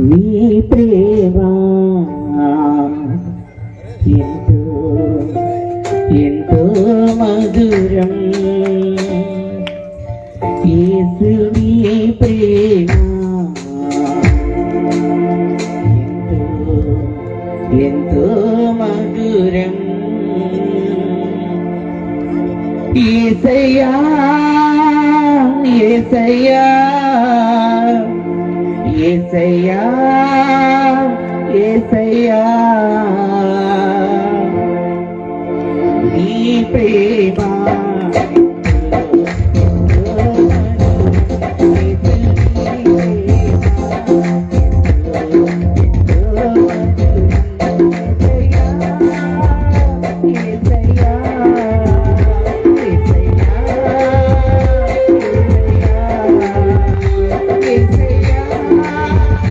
నీ ప్రేమ ఎంతో ఎంతో మధురం. యేసు నీ ప్రేమ ఎంతో ఎంతో మధురం. ఏసయ్యా ఏసయ్యా. ఏసయ్యా ఏసయ్యా నీ ప్రేమ